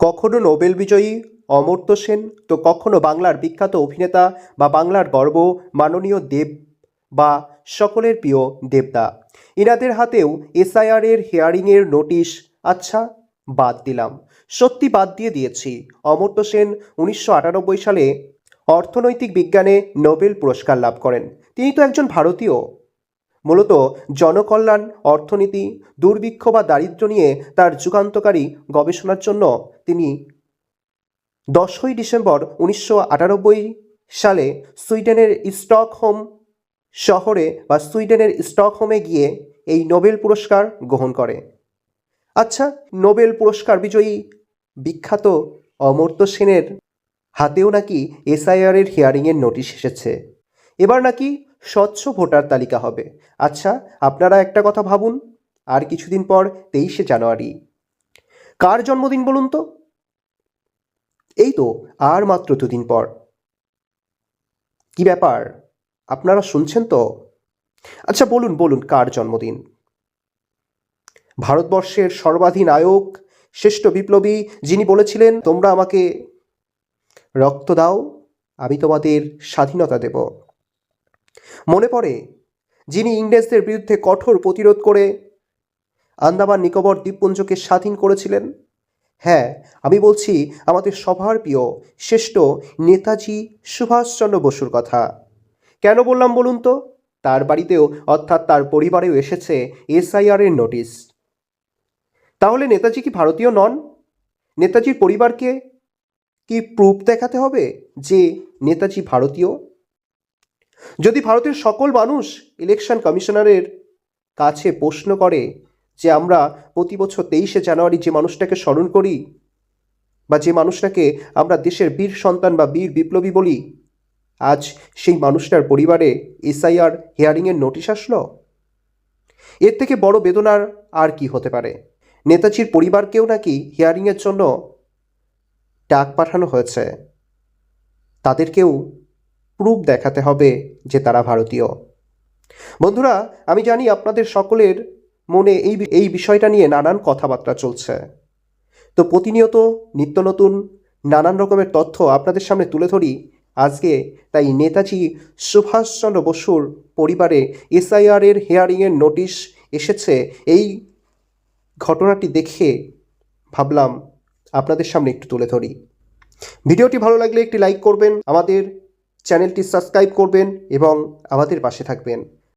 কখনো নোবেল বিজয়ী অমর্ত্য সেন? তো কখনো বাংলার বিখ্যাত অভিনেতা বা বাংলার গর্ব মাননীয় দেব বা সকলের প্রিয় দেবদা এনাদের হাতেও এসআইআরের হিয়ারিংয়ের নোটিশ আচ্ছা বাদ দিলাম। সত্যি বাদ দিয়ে দিয়েছি। অমর্ত্য সেন উনিশশো আটানব্বই সালে অর্থনৈতিক বিজ্ঞানে নোবেল পুরস্কার লাভ করেন। তিনি তো একজন ভারতীয়। মূলত জনকল্যাণ, অর্থনীতি, দুর্ভিক্ষ বা দারিদ্র্য নিয়ে তার যুগান্তকারী গবেষণার জন্য তিনি দশই ডিসেম্বর উনিশশো আটানব্বই সালে সুইডেনের স্টকহোম শহরে বা সুইডেনের স্টকহোমে গিয়ে এই নোবেল পুরস্কার গ্রহণ করে। আচ্ছা নোবেল পুরস্কার বিজয়ী বিখ্যাত অমর্ত্য সেনের হাতেও নাকি এসআইআরের হিয়ারিংয়ের নোটিশ এসেছে। এবার নাকি স্বচ্ছ ভোটার তালিকা হবে। আচ্ছা আপনারা একটা কথা ভাবুন। আর কিছুদিন পর তেইশে জানুয়ারি। কার জন্মদিন বলুন তো? এই তো, আর মাত্র দুদিন পর। কি ব্যাপার? আপনারা শুনছেন তো? আচ্ছা বলুন বলুন, কার জন্মদিন? ভারতবর্ষের সর্বাধিনায়ক শ্রেষ্ঠ বিপ্লবী যিনি বলেছিলেন, তোমরা আমাকে রক্ত দাও, আমি তোমাদের স্বাধীনতা দেব। মনে পড়ে? যিনি ইংরেজদের বিরুদ্ধে কঠোর প্রতিরোধ করে আন্দামান নিকোবর দ্বীপপুঞ্জকে স্বাধীন করেছিলেন? হ্যাঁ আমি বলছি আমাদের সবার প্রিয়, শ্রেষ্ঠ নেতাজি সুভাষচন্দ্র বসুর কথা। কেন বললাম বলুন তো? তার বাড়িতেও, অর্থাৎ তার পরিবারেও এসেছে এসআইআরের নোটিশ। তাহলে নেতাজি কি ভারতীয় নন? নেতাজির পরিবারকে কি প্রুফ দেখাতে হবে যে নেতাজি ভারতীয়? যদি ভারতের সকল মানুষ ইলেকশন কমিশনারের কাছে প্রশ্ন করে যে আমরা প্রতি বছর তেইশে জানুয়ারি যে মানুষটাকে স্মরণ করি বা যে মানুষটাকে আমরা দেশের বীর সন্তান বা বীর বিপ্লবী বলি, আজ সেই মানুষটার পরিবারে এসআইআর হিয়ারিংয়ের নোটিশ আসলো? এর থেকে বড় বেদনার আর কি হতে পারে? নেতাজির পরিবারকেও নাকি হিয়ারিংয়ের জন্য ডাক পাঠানো হয়েছে? তাদেরকেও প্রুফ দেখাতে হবে যে তারা ভারতীয়। বন্ধুরা, আমি জানি আপনাদের সকলের মনে এই এই বিষয়টা নিয়ে নানান কথাবার্তা চলছে। তো প্রতিনিয়ত নিত্য নতুন, নানান রকমের তথ্য আপনাদের সামনে তুলে ধরি। আজকে তাই নেতাজি সুভাষচন্দ্র বসুর পরিবারে এসআইআরের হিয়ারিংয়ের নোটিশ এসেছে। এই ঘটনাটি দেখে ভাবলাম আপনাদের সামনে একটু তুলে ধরি। ভিডিওটি ভালো লাগলে একটি লাইক করবেন। আমাদের চ্যানেলটি সাবস্ক্রাইব করবেন এবং আমাদের পাশে থাকবেন।